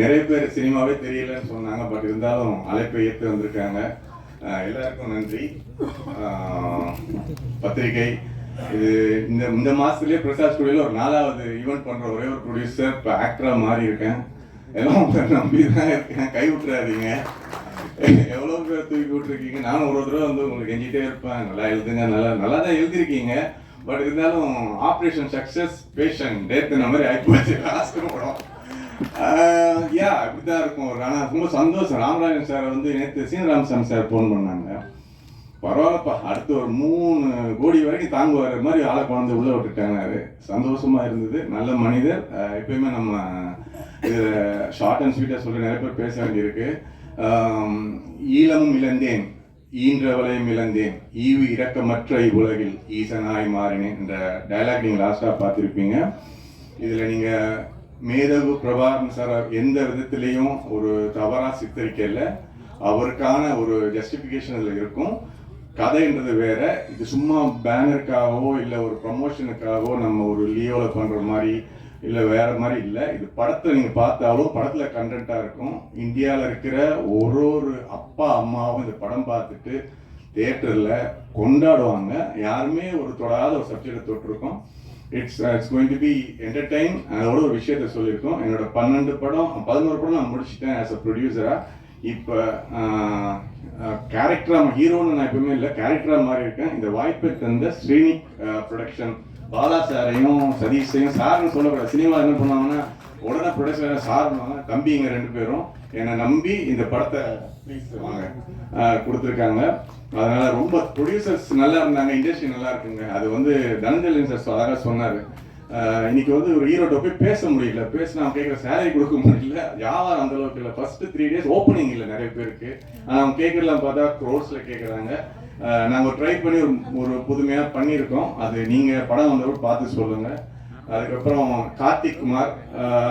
நிறைய பேர் சினிமாவே தெரியலன்னு சொன்னாங்க பட் இருந்தாலும் அழைப்பை ஏற்று வந்திருக்காங்க. எல்லாருக்கும் நன்றி. பத்திரிகை. இது இந்த இந்த மாதத்துலேயே பிரசாத் ஸ்டுடியோவில் ஒரு நாலாவது ஈவெண்ட் பண்ணுற ஒரே ஒரு ப்ரொடியூசர் இப்போ ஆக்டராக மாறி இருக்கேன். எல்லாம் உங்களை நம்பி தான் இருக்கேன். கை விட்டுறாதீங்க. எவ்வளோ பேர் தூக்கி விட்டுருக்கீங்க நானும் ஒரு தடவை வந்து உங்களுக்கு எஞ்சிட்டே இருப்பேன். நல்லா எழுதுங்க நல்லா நல்லா தான் எழுதிருக்கீங்க பட் இருந்தாலும் ஆப்ரேஷன் சக்ஸஸ் பேஷன் டேத் இந்த மாதிரி போச்சு லாஸ்ட் படம் யா இப்படிதான் இருக்கும். ஆனால் ரொம்ப சந்தோஷம். ராமராஜன் சார் வந்து நேற்று சீனராமசாமி சார் ஃபோன் பண்ணாங்க. பரவாயில்லப்பா அடுத்து ஒரு மூணு கோடி வரைக்கும் தாங்குவார் மாதிரி ஆளை குழந்தை உள்ள விட்டுட்டாங்க சந்தோஷமாக சந்தோஷமா இருந்தது. நல்ல மனிதர். எப்பயுமே நம்ம இது ஷார்ட் அண்ட் ஸ்வீட்டாக சொல்லி நிறைய பேர் பேச வேண்டியிருக்கு. ஈழமும் இழந்தேன். ஈன்றவளையும் இழந்தேன். ஈவு இரக்கமற்ற இவ்வுலகில் ஈசனாய் மாறினேன் என்ற டைலாக் நீங்கள் லாஸ்ட்டாக பார்த்துருப்பீங்க. இதில் நீங்கள் மேதகு பிரபாகரன் சார் எந்த விதத்திலையும் ஒரு தவறாக சித்தரிக்கல. அவருக்கான ஒரு ஜஸ்டிஃபிகேஷன் இதில் இருக்கும். கதைன்றது வேற. இது சும்மா பேனருக்காகவோ இல்லை ஒரு ப்ரமோஷனுக்காகவோ நம்ம ஒரு லியோவில் பண்ணுற மாதிரி இல்லை வேற மாதிரி இல்லை. இது படத்தை நீங்கள் பார்த்தாலும் படத்தில் கண்டென்ட்டாக இருக்கும். இந்தியாவில் இருக்கிற ஒரு ஒரு அப்பா அம்மாவும் இந்த படம் பார்த்துட்டு தேட்டரில் கொண்டாடுவாங்க. யாருமே ஒரு தொடாத ஒரு சப்ஜெக்டை தொட்டிருக்கோம். It's it's going to be entertain அதோட ஒரு விஷயத்த சொல்லியிருக்கோம். என்னோட பன்னெண்டு படம் பதினோரு படம் நான் முடிச்சிட்டேன் ஆஸ் அ ப்ரொடியூசராக இப்போ கேரக்டராக ஹீரோன்னு நான் எப்பவுமே இல்லை கேரக்டராக மாறி இருக்கேன் இந்த வாய்ப்பை தந்த ஸ்ரீனிக் ப்ரொடக்ஷன் பாலா சாரையும் சதீஷையும் சார்னு சொல்லக்கூடாது. சினிமா என்ன பண்ணுவாங்கன்னா உடனே ப்ரொடக்ஷன் சார்னாங்க தம்பிங்க ரெண்டு பேரும் என்னை நம்பி இந்த படத்தை வாங்க கொடுத்துருக்காங்க. அதனால ரொம்ப ப்ரொடியூசர்ஸ் நல்லா இருந்தாங்க இண்டஸ்ட்ரி நல்லா இருக்குங்க. அது வந்து தனஞ்சலின் சார் அழகாக சொன்னார். இன்னைக்கு வந்து ஒரு ஹீரோட்ட போய் பேச முடியல. பேசினா அவன் கேட்குற சேலரி கொடுக்க முடியல. வியாபாரம் அந்த அளவுக்கு இல்லை. ஃபர்ஸ்ட் த்ரீ டேஸ் ஓப்பனிங் இல்லை நிறைய பேருக்கு. ஆனால் அவங்க கேட்கறலாம் பார்த்தா க்ரோட்ஸில் கேட்குறாங்க நாங்கள் ட்ரை பண்ணி ஒரு ஒரு புதுமையாக பண்ணியிருக்கோம். அது நீங்கள் படம் வந்தவரை பார்த்து சொல்லுங்கள் அதுக்கப்புறம் கார்த்திக் குமார்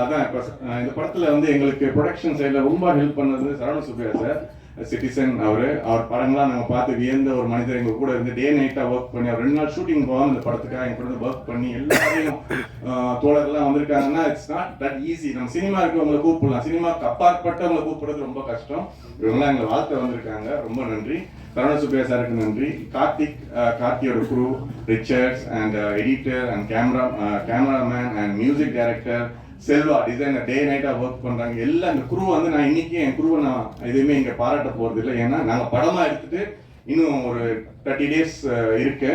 அதான் இப்போ இந்த படத்தில் வந்து எங்களுக்கு ப்ரொடக்ஷன் சைடில் ரொம்ப ஹெல்ப் பண்ணது சரவண சுப்ரியா சார். சிட்டிசன் அவர் அவர் படங்கள்லாம் நாங்கள் பார்த்து வியந்த ஒரு மனிதர் எங்கள் கூட இருந்து டே நைட்டாக ஒர்க் பண்ணி அவர் ரெண்டு நாள் ஷூட்டிங் போகாம இந்த படத்துக்காக எங்கள் கூட ஒர்க் பண்ணி எல்லாரையும் தோழர்கள்லாம் வந்திருக்காங்கன்னா இட்ஸ் நாட் தட் ஈஸி நம்ம சினிமா இருக்கவங்களை கூப்பிடலாம். சினிமாவுக்கு அப்பாற்பட்டவங்களை கூப்பிடுறது ரொம்ப கஷ்டம். இவங்கெல்லாம் எங்களை வாழ்க்கை வந்திருக்காங்க. ரொம்ப நன்றி. கருண சுப்பையா சாருக்கு நன்றி. கார்த்திக் கார்த்தியோட crew Richards and editor and camera cameraman and music director Selva designer day நைட்டாக work பண்ணுறாங்க எல்லாம் இந்த குரூ வந்து நான் இன்றைக்கும் என் குரூவை நான் எதுவுமே இங்கே பாராட்ட போகிறது இல்லை ஏன்னா நாங்கள் படமாக எடுத்துகிட்டு இன்னும் ஒரு தேர்ட்டி டேஸ் இருக்கு.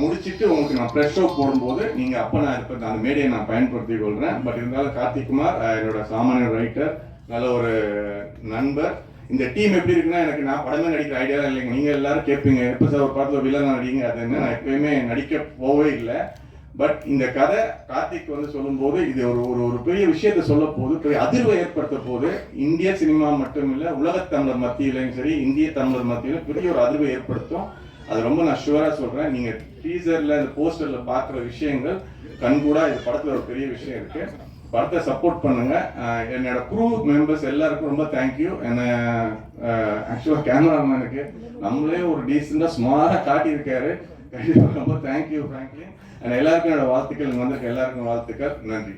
முடிச்சுட்டு உங்களுக்கு நான் ப்ரெஷ் ஷோ போடும்போது நீங்கள் அப்போ நான் இருப்பேன் அந்த மேடையை நான் பயன்படுத்தி கொள்கிறேன் பட் இருந்தாலும் கார்த்திக் குமார் என்னோட சாமானிய ரைட்டர் நல்ல ஒரு நண்பர். இந்த டீம் எப்படி இருக்குன்னா எனக்கு நான் படமே நடிக்கிற ஐடியாலாம் இல்லைங்க. நீங்கள் எல்லாரும் கேட்பீங்க எப்போ சார் ஒரு படத்தில் வில்லன் நடிங்க? அதுன்னு நான் எப்பயுமே நடிக்க போவே இல்லை. பட் இந்த கதை கார்த்திக் வந்து சொல்லும்போது இது ஒரு ஒரு ஒரு பெரிய விஷயத்தை சொல்ல போது பெரிய அதிர்வை ஏற்படுத்த போது இந்திய சினிமா மட்டும் இல்லை உலக தமிழர் மத்தியிலையும் சரி இந்திய தமிழர் மத்தியிலும் பெரிய ஒரு அதிர்வை ஏற்படுத்தும். அது ரொம்ப நான் ஷுவராக சொல்கிறேன் நீங்கள் டீசரில் இந்த போஸ்டரில் பார்க்குற விஷயங்கள் கண்கூடாக இந்த படத்தில் ஒரு பெரிய விஷயம் இருக்குது படத்தை சப்போர்ட் பண்ணுங்க. என்னோட குரூ மெம்பர்ஸ் எல்லாருக்கும் ரொம்ப தேங்க்யூ என்ன ஆக்சுவலாக கேமராமேனுக்கு நம்மளே ஒரு டீசெண்டாக சுமாராக காட்டியிருக்காரு. கண்டிப்பாக ரொம்ப தேங்க்யூ ஃப்ராங்க்லின் அண்ட் எல்லாருக்கும் என்னோட வாழ்த்துக்கள் இங்கே வந்திருக்க எல்லாருக்கும் வாழ்த்துக்கள். நன்றி.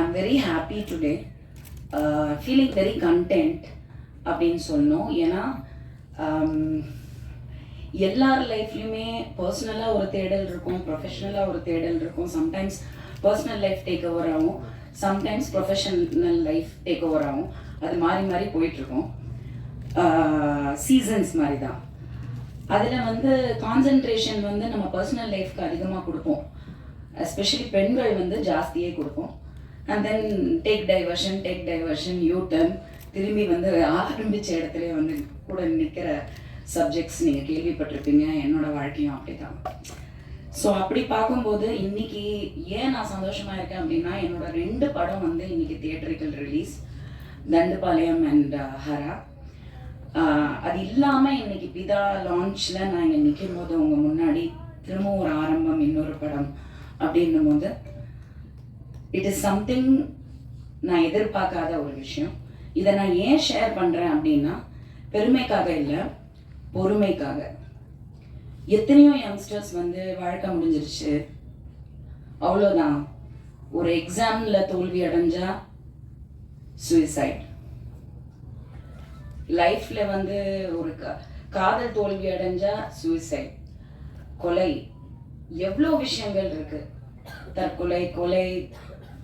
I'm very happy today feeling very content அப்படின்னு சொன்னோம் ஏன்னா um, எல்லார் லைஃப்லையுமே பர்சனலாக ஒரு தேடல் இருக்கும் ப்ரொஃபஷ்னலாக ஒரு தேடல் இருக்கும். Sometimes personal life take over ஆகும். Sometimes professional life take over ஆகும். அது மாறி மாறி போயிட்டுருக்கும் சீசன்ஸ் uh, மாதிரி தான் அதில் வந்து கான்சென்ட்ரேஷன் வந்து நம்ம பர்சனல் லைஃப்க்கு அதிகமாக கொடுப்போம். எஸ்பெஷலி பெண்கள் வந்து ஜாஸ்தியே கொடுப்போம். And then take diversion take diversion U turn திரும்பி வந்து ஆரம்பித்த இடத்துல வந்து கூட நிற்கிற சப்ஜெக்ட்ஸ் நீங்கள் கேள்விப்பட்டிருப்பீங்க. என்னோட வாழ்க்கையும் அப்படி தான் ஸோ அப்படி பார்க்கும்போது இன்னைக்கு ஏன் நான் சந்தோஷமாக இருக்கேன் அப்படின்னா என்னோட ரெண்டு படம் வந்து இன்னைக்கு theatrical release Dandupalayam and uh, Hara. அது இல்லாமல் இன்னைக்கு பிதா லான்ச்சில் நான் இங்கே நிற்கும் போது உங்கள் முன்னாடி திரும்ப ஒரு ஆரம்பம் இன்னொரு படம் அப்படின்னும் போது இட் இஸ் சம்திங் நான் எதிர்பார்க்காத ஒரு விஷயம். இதை நான் ஏன் ஷேர் பண்ணுறேன் அப்படின்னா பெருமைக்காக இல்லை பொறுமைக்காக. எத்தனையோ யங்ஸ்டர்ஸ் வந்து வாழ்க்கை முடிஞ்சிருச்சு. அவ்வளோதான் ஒரு எக்ஸாம்ல தோல்வி அடைஞ்சா சுயசைட் லைஃப்ல வந்து ஒரு கா காதல் தோல்வி அடைஞ்சா சுயசைட் கொலை. எவ்வளோ விஷயங்கள் இருக்கு. தற்கொலை கொலை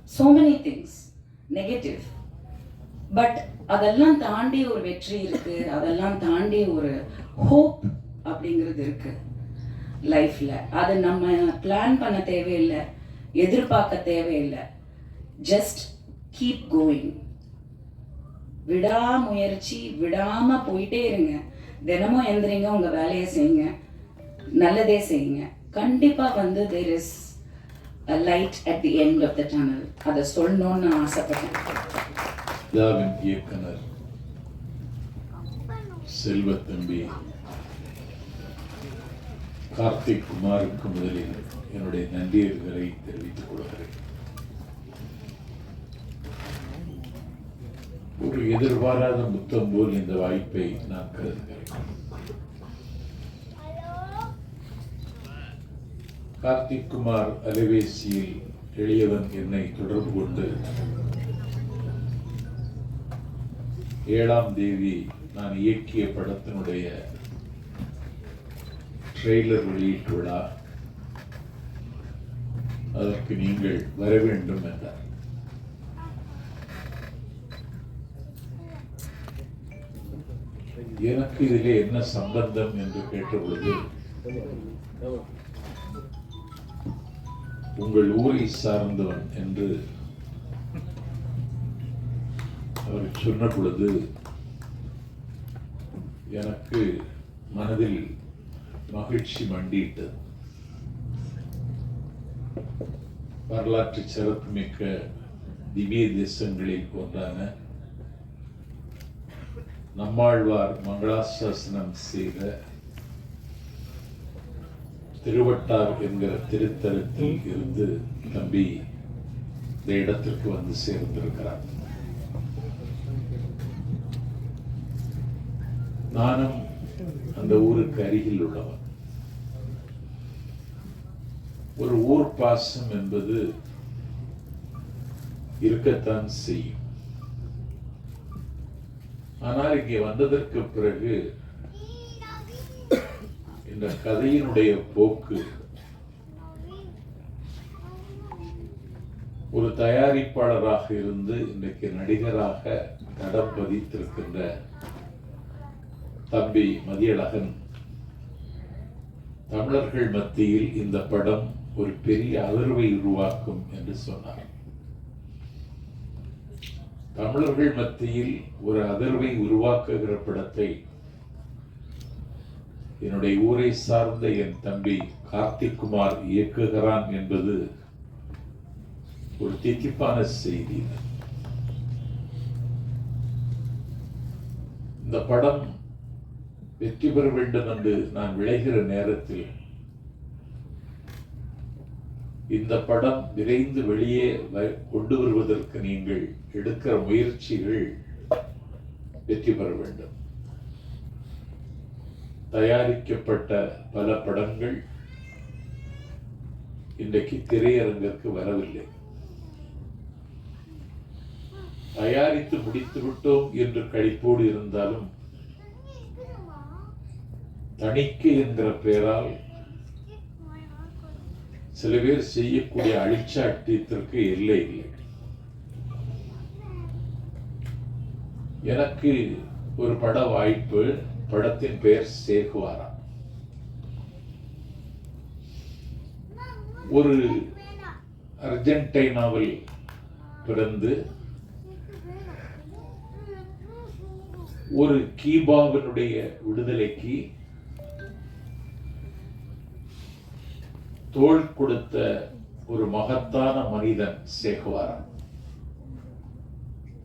so many things negative but அதெல்லாம் தாண்டி ஒரு வெற்றி இருக்கு. அதெல்லாம் தாண்டி ஒரு ஹோப் அப்படிங்கிறது இருக்கு லைஃப்ல. அது நம்ம பிளான் பண்ண தேவையில்லை. எதிர்பார்க்க தேவையில்லை. ஜஸ்ட் கீப் கோயிங் விடாமுயற்சி விடாம போயிட்டே இருங்க. தினமும் எழுந்துறீங்க உங்க வேலையை செய்யுங்க. நல்லதே செய்யுங்க. கண்டிப்பா வந்து there is a light at the end of the tunnel அதை சொல்லணும்னு நான் ஆசைப்பட்டேன். இயக்குனர் செல்வத்தம்பி கார்த்திக் குமாருக்கு முதலில் என்னுடைய நன்றியர்களை தெரிவித்துக் கொள்கிறேன். ஒரு எதிர்பாராத முத்தம் போல் இந்த வாய்ப்பை நான் கருதுகிறேன். கார்த்திக் குமார் அலைவேசியில் எளியவன் என்னை தொடர்பு கொண்டு ஏழாம் தேதி நான் இயக்கிய படத்தினுடைய ட்ரெய்லர் வெளியீட்டு விழா அதற்கு நீங்கள் வர வேண்டும் என்றார். எனக்கு இதிலே என்ன சம்பந்தம் என்று கேட்டபொழுது உங்கள் ஊரை சார்ந்தவன் என்று அவர் சொன்ன பொழுது எனக்கு மனதில் மகிழ்ச்சி மண்டியிட்டது. வரலாற்று சிறப்புமிக்க திவ்ய தேசங்களில் ஒன்றான நம்மாழ்வார் மங்களாசாசனம் செய்த திருவட்டார் என்கிற திருத்தலத்தில் இருந்து தம்பி இந்த இடத்திற்கு வந்து சேர்ந்திருக்கிறார். நானும் அந்த ஊருக்கு அருகில் உள்ளவன். ஒரு ஊர் பாசம் என்பது இருக்கத்தான் செய்யும். ஆனால் இங்கே வந்ததற்கு பிறகு இந்த கதையினுடைய போக்கு ஒரு தயாரிப்பாளராக இருந்து இன்றைக்கு நடிகராக தடம் பதித்திருக்கின்ற தம்பி மதியழகன். தமிழர்கள் மத்தியில் இந்த படம் ஒரு பெரிய அதிர்வை உருவாக்கும் என்று சொன்னார். தமிழர்கள் மத்தியில் ஒரு அதிர்வை உருவாக்குகிற படத்தை என்னுடைய ஊரை சார்ந்த என் தம்பி கார்த்திக் குமார் இயக்குகிறான் என்பது ஒரு தித்திப்பான செய்தி. இந்த படம் வெற்றி பெற வேண்டும் என்று நான் விளைகிற நேரத்தில் இந்த படம் விரைந்து வெளியே வ- கொண்டு வருவதற்கு நீங்கள் எடுக்கிற முயற்சிகள் வெற்றி பெற வேண்டும். தயாரிக்கப்பட்ட பல படங்கள் இன்றைக்கு திரையரங்கிற்கு வரவில்லை. தயாரித்து முடித்து விட்டோம் என்று கழிப்போடு இருந்தாலும் தணிக்கை என்கிற பெயரால் சில பேர் செய்யக்கூடிய அழிச்சாட்டியத்திற்கு எல்லை இல்லை. எனக்கு ஒரு பட வாய்ப்பு படத்தின் பெயர் சேகுவாரா ஒரு அர்ஜென்டைனாவில் பிறந்து ஒரு கீபாவினுடைய விடுதலைக்கு தோள் கொடுத்த ஒரு மகத்தான மனிதன் சேகுவாரா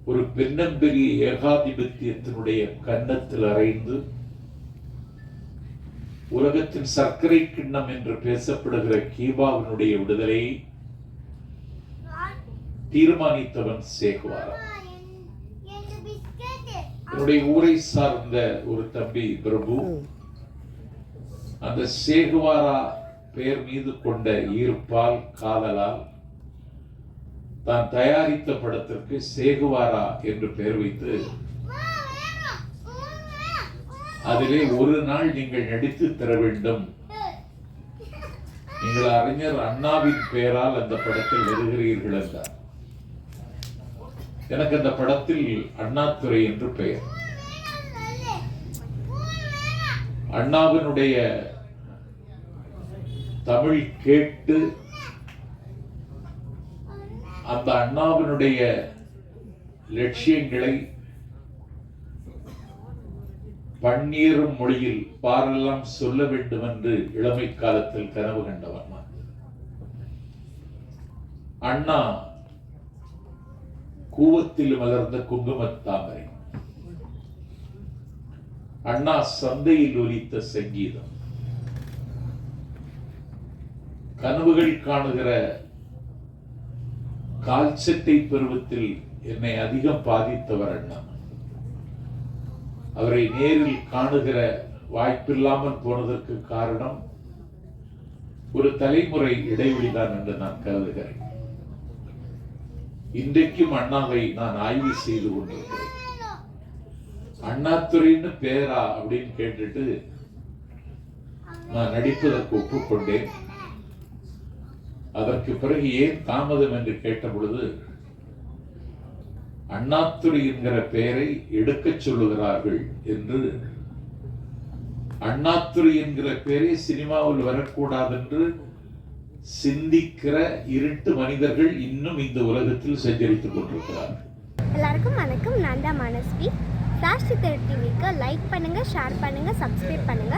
ஒரு பெண்ணம்பெரிய ஏகாதிபத்தியத்தினுடைய கன்னத்தில் அறைந்து உலகத்தின் சர்க்கரை கிண்ணம் என்று பேசப்படுகிற கீபாவினுடைய விடுதலையை தீர்மானித்தவன் சேகுவாரா என்னுடைய ஊரை சார்ந்த ஒரு தம்பி பிரபு அந்த சேகுவாரா பெயர் மீது கொண்ட ஈர்ப்பால் காதலால் தான் தயாரித்த படத்திற்கு சேகுவாரா என்று பெயர் வைத்து அதிலே ஒரு நாள் நீங்கள் நடித்து தர வேண்டும். நீங்கள் அறிஞர் அண்ணாவின் பெயரால் அந்த படத்தில் வருகிறீர்கள் என்றார். எனக்கு அந்த படத்தில் அண்ணாத்துறை என்று பெயர். அண்ணாவினுடைய தமிழ் கேட்டு அந்த அண்ணாவினுடைய லட்சியங்களை பன்னீரும் மொழியில் பாரெல்லாம் சொல்ல வேண்டும் என்று இளமை காலத்தில் கனவு கண்டவன் அண்ணா கூவத்தில் மலர்ந்த குங்குமத்தாமரை அண்ணா சந்தையில் ஒலித்த சங்கீதம். கனவுகள் காணுகிற கால்சட்டை பருவத்தில் என்னை அதிகம் பாதித்தவர் அண்ணா. அவரை நேரில் காணுகிற வாய்ப்பில்லாமல் போனதற்கு காரணம் ஒரு தலைமுறை இடைவெளிதான் என்று நான் கருதுகிறேன். இன்றைக்கும் அண்ணாவை நான் ஆய்வு செய்து கொண்டிருக்கிறேன். அண்ணாதுரைன்னு பேரா அப்படின்னு கேட்டுட்டு நான் நடிப்பதற்கு ஒப்புக்கொண்டேன். அதற்கு பிறகு ஏன் தாமதம் என்று கேட்ட பொழுது அண்ணாத்துறை என்கிற பெயரை எடுக்கச் சொல்லுகிறார்கள் என்று அண்ணாத்துறை என்கிற பெயரே சினிமாவில் வரக்கூடாது என்று சிந்திக்கிற இருட்டு மனிதர்கள் இன்னும் இந்த உலகத்தில் சஞ்சரித்துக் கொண்டிருக்கிறார்கள். எல்லாருக்கும் வணக்கம். நான் தான் மனஸ்வி. ஃப்ளாஷ் டிவிக்கு லைக் பண்ணுங்க ஷேர் பண்ணுங்க சப்ஸ்கிரைப் பண்ணுங்க.